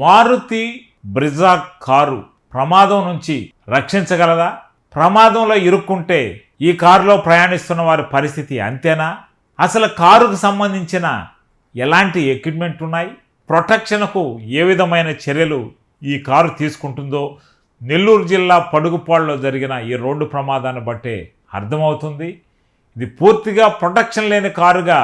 Maruti Brezza car ప్రమాదం నుంచి రక్షించగలదా? ప్రమాదంలో ఇరుక్కుంటే ఈ కారులో ప్రయాణిస్తున్న వారి పరిస్థితి అంతేనా? అసలు కారుకు సంబంధించిన ఎలాంటి ఎక్విప్మెంట్ ఉన్నాయి? ప్రొటెక్షన్కు ఏ విధమైన చర్యలు ఈ కారు తీసుకుంటుందో నెల్లూరు జిల్లా పడుగుపాడులో జరిగిన ఈ రోడ్డు ప్రమాదాన్ని బట్టే అర్థమవుతుంది. ఇది పూర్తిగా ప్రొటెక్షన్ లేని కారుగా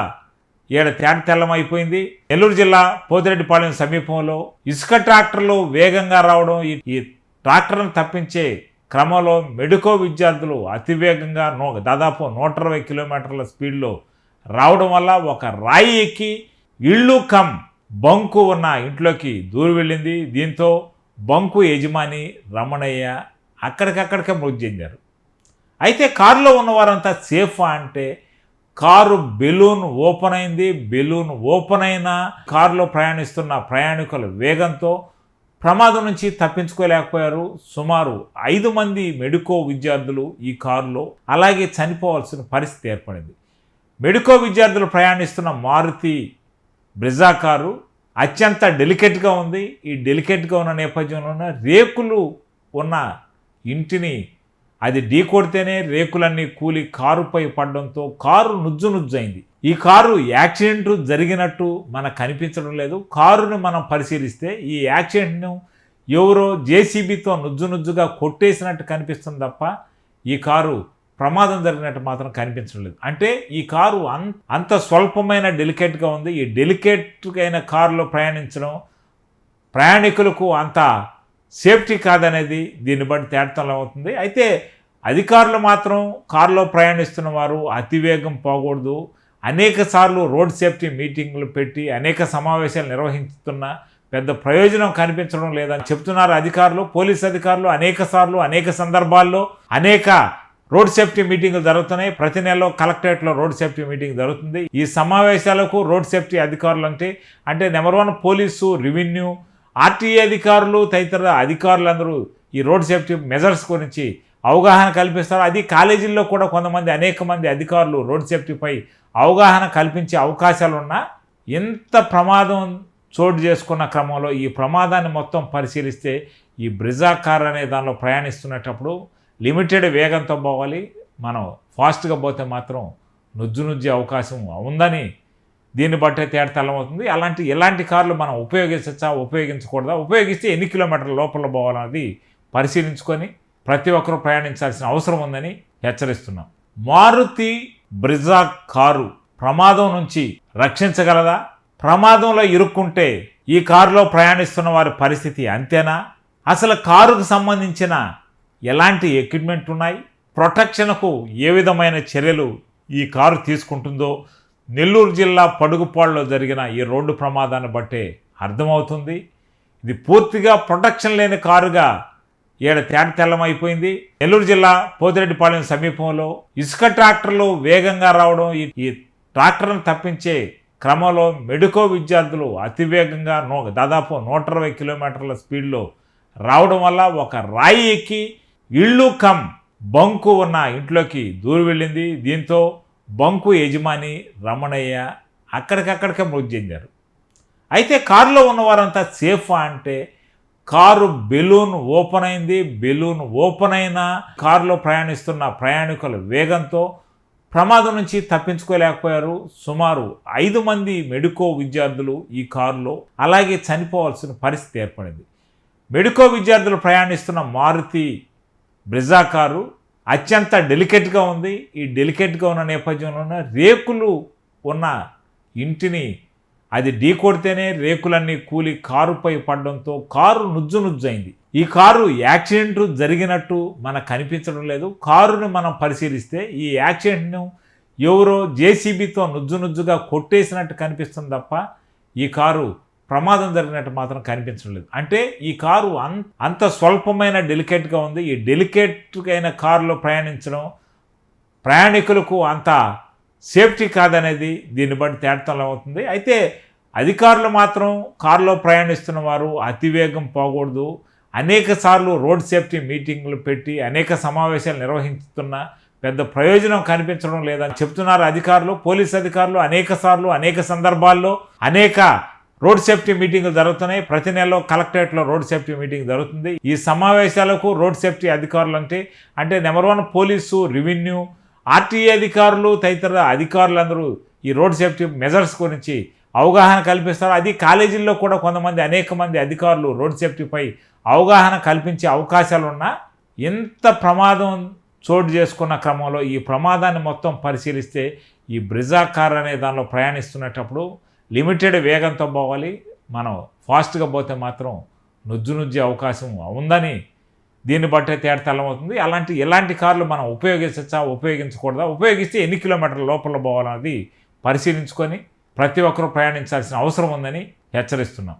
ఏడ తేట తెల్లమైపోయింది నెల్లూరు జిల్లా పోతిరెడ్డిపాలెం సమీపంలో ఇసుక ట్రాక్టర్లు వేగంగా రావడం ఈ- ట్రాక్టర్ను తప్పించే క్రమంలో మెడికో విద్యార్థులు అతివేగంగా నూ దాదాపు నూట ఇరవై కిలోమీటర్ల స్పీడ్లో రావడం వల్ల ఒక రాయి ఎక్కి ఇళ్ళు కమ్ బంకు ఉన్న ఇంట్లోకి దూరి వెళ్ళింది. దీంతో బంకు యజమాని రమణయ్య అక్కడికక్కడికే మృతి చెందారు. అయితే కారులో ఉన్నవారంతా సేఫా అంటే కారు బెలూన్ ఓపెన్ అయింది బెలూన్ ఓపెన్ అయిన కారులో ప్రయాణిస్తున్న ప్రయాణికుల వేగంతో ప్రమాదం నుంచి తప్పించుకోలేకపోయారు. సుమారు ఐదు మంది మెడికో విద్యార్థులు ఈ కారులో అలాగే చనిపోవాల్సిన పరిస్థితి ఏర్పడింది. మెడికో విద్యార్థులు ప్రయాణిస్తున్న మారుతి బ్రిజా కారు అత్యంత డెలికేట్గా ఉంది. ఈ డెలికేట్గా ఉన్న నేపథ్యంలోనే రేకులు ఉన్న ఇంటిని అది ఢీకొడితేనే రేకులన్నీ కూలి కారుపై పడడంతో కారు నుజ్జు నుజ్జైంది ఈ కారు యాక్సిడెంట్ జరిగినట్టు మనకు కనిపించడం లేదు. కారును మనం పరిశీలిస్తే ఈ యాక్సిడెంట్ను ఎవరో జేసీబీతో నుజ్జు నుజ్జుగా కొట్టేసినట్టు కనిపిస్తుంది తప్ప ఈ కారు ప్రమాదం జరిగినట్టు మాత్రం కనిపించడం లేదు. అంటే ఈ కారు అన్ అంత స్వల్పమైన డెలికేట్గా ఉంది. ఈ డెలికేట్ అయిన కారులో ప్రయాణించడం ప్రయాణికులకు అంత సేఫ్టీ కాదనేది దీన్ని బట్టి తేటతలం అవుతుంది. అయితే అధికారులు మాత్రం కారులో ప్రయాణిస్తున్న వారు అతివేగం పోకూడదు. అనేక సార్లు రోడ్ సేఫ్టీ మీటింగ్లు పెట్టి అనేక సమావేశాలు నిర్వహిస్తున్న పెద్ద ప్రయోజనం కనిపించడం లేదని చెప్తున్నారు అధికారులు పోలీస్ అధికారులు. అనేక సార్లు అనేక సందర్భాల్లో అనేక రోడ్ సేఫ్టీ మీటింగ్లు జరుగుతున్నాయి. ప్రతి నెలలో కలెక్టరేట్లో రోడ్ సేఫ్టీ మీటింగ్ జరుగుతుంది. ఈ సమావేశాలకు రోడ్ సేఫ్టీ అధికారులు అంటే అంటే number one police revenue RTA అధికారులు తదితర అధికారులందరూ ఈ రోడ్ సేఫ్టీ మెజర్స్ గురించి అవగాహన కల్పిస్తారు. అది కాలేజీల్లో కూడా కొంతమంది అనేక మంది అధికారులు రోడ్ సేఫ్టీపై అవగాహన కల్పించే అవకాశాలు ఉన్నా ఎంత ప్రమాదం చోటు చేసుకున్న క్రమంలో ఈ ప్రమాదాన్ని మొత్తం పరిశీలిస్తే ఈ బ్రిజా కార్ అనే దానిలో ప్రయాణిస్తున్నప్పుడు లిమిటెడ్ వేగంతో పోవాలి. మనం ఫాస్ట్గా పోతే మాత్రం నుజ్జు నుజ్జే అవకాశం ఉందని దీన్ని బట్టే తేడతలం అవుతుంది అలాంటి ఎలాంటి కార్లు మనం ఉపయోగించచ్చా ఉపయోగించకూడదా ఉపయోగిస్తే ఎన్ని కిలోమీటర్ల లోపల పోవాలన్నది పరిశీలించుకొని ప్రతి ఒక్కరూ ప్రయాణించాల్సిన అవసరం ఉందని హెచ్చరిస్తున్నాం. మారుతి బ్రిజా కారు ప్రమాదం నుంచి రక్షించగలదా? ప్రమాదంలో ఇరుక్కుంటే ఈ కారులో ప్రయాణిస్తున్న వారి పరిస్థితి అంతేనా? అసలు కారుకు సంబంధించిన ఎలాంటి ఎక్విప్మెంట్ ఉన్నాయి? ప్రొటెక్షన్కు ఏ విధమైన చర్యలు ఈ కారు తీసుకుంటుందో నెల్లూరు జిల్లా పడుగుపాడులో జరిగిన ఈ రోడ్డు ప్రమాదాన్ని బట్టే అర్థమవుతుంది. ఇది పూర్తిగా ప్రొటెక్షన్ లేని కారుగా ఏడ తేటతెల్లమైపోయింది నెల్లూరు జిల్లా పోతిరెడ్డిపాలెం సమీపంలో ఇసుక ట్రాక్టర్లు వేగంగా రావడం ఈ ట్రాక్టర్ను తప్పించే క్రమంలో మెడికో విద్యార్థులు అతివేగంగా నూ దాదాపు నూట ఇరవై కిలోమీటర్ల స్పీడ్లో రావడం వల్ల ఒక రాయి ఎక్కి ఇళ్ళు కమ్ బంకు ఉన్న ఇంట్లోకి దూరి వెళ్ళింది. దీంతో బంకు యజమాని రమణయ్య అక్కడికక్కడికే మృతి చెందారు. అయితే కారులో ఉన్నవారంతా సేఫా అంటే కారు బెలూన్ ఓపెన్ అయింది బెలూన్ ఓపెన్ అయిన కారులో ప్రయాణిస్తున్న ప్రయాణికుల వేగంతో ప్రమాదం నుంచి తప్పించుకోలేకపోయారు. సుమారు ఐదు మంది మెడికో విద్యార్థులు ఈ కారులో అలాగే చనిపోవాల్సిన పరిస్థితి ఏర్పడింది. మెడికో విద్యార్థులు ప్రయాణిస్తున్న మారుతి బ్రిజా కారు అత్యంత డెలికేట్గా ఉంది. ఈ డెలికేట్గా ఉన్న నేపథ్యంలోనే రేకులు ఉన్న ఇంటిని అది ఢీకొడితేనే రేకులన్నీ కూలి కారుపై పడడంతో కారు నుజ్జు నుజ్జైంది ఈ కారు యాక్సిడెంట్ జరిగినట్టు మనకు కనిపించడం లేదు. కారును మనం పరిశీలిస్తే ఈ యాక్సిడెంట్ను ఎవరో జేసీబీతో నుజ్జు నుజ్జుగా కొట్టేసినట్టు కనిపిస్తుంది తప్ప ఈ కారు ప్రమాదం జరిగినట్టు మాత్రం కనిపించడం లేదు. అంటే ఈ కారు అన్ అంత స్వల్పమైన డెలికేట్గా ఉంది. ఈ డెలికేట్ అయిన కారులో ప్రయాణించడం ప్రయాణికులకు అంత సేఫ్టీ కాదనేది దీన్ని బట్టి తేటతలం అవుతుంది. అయితే అధికారులు మాత్రం కారులో ప్రయాణిస్తున్న వారు అతివేగం పోకూడదు. అనేక సార్లు రోడ్ సేఫ్టీ మీటింగ్లు పెట్టి అనేక సమావేశాలు నిర్వహిస్తున్న పెద్ద ప్రయోజనం కనిపించడం లేదని చెప్తున్నారు అధికారులు పోలీస్ అధికారులు. అనేక సార్లు అనేక సందర్భాల్లో అనేక రోడ్ సేఫ్టీ మీటింగ్లు జరుగుతున్నాయి. ప్రతి నెలలో కలెక్టరేట్లో రోడ్ సేఫ్టీ మీటింగ్ జరుగుతుంది. ఈ సమావేశాలకు రోడ్ సేఫ్టీ అధికారులు అంటే అంటే number one police revenue RTA అధికారులు తదితర అధికారులందరూ ఈ రోడ్ సేఫ్టీ మెజర్స్ గురించి అవగాహన కల్పిస్తారు. అది కాలేజీల్లో కూడా కొంతమంది అనేక మంది అధికారులు రోడ్ సేఫ్టీపై అవగాహన కల్పించే అవకాశాలు ఉన్నా ఎంత ప్రమాదం చోటు చేసుకున్న క్రమంలో ఈ ప్రమాదాన్ని మొత్తం పరిశీలిస్తే ఈ బ్రిజా కార్ అనే దానిలో ప్రయాణిస్తున్నప్పుడు లిమిటెడ్ వేగంతో పోవాలి. మనం ఫాస్ట్గా పోతే మాత్రం నుజ్జు నుజ్జే అవకాశం ఉందని దీన్ని బట్టే తేడతెల్లం అవుతుంది అలాంటి ఎలాంటి కార్లు మనం ఉపయోగించచ్చా ఉపయోగించకూడదా ఉపయోగిస్తే ఎన్ని కిలోమీటర్ల లోపల పోవాలన్నది పరిశీలించుకొని ప్రతి ఒక్కరూ ప్రయాణించాల్సిన అవసరం ఉందని హెచ్చరిస్తున్నాం.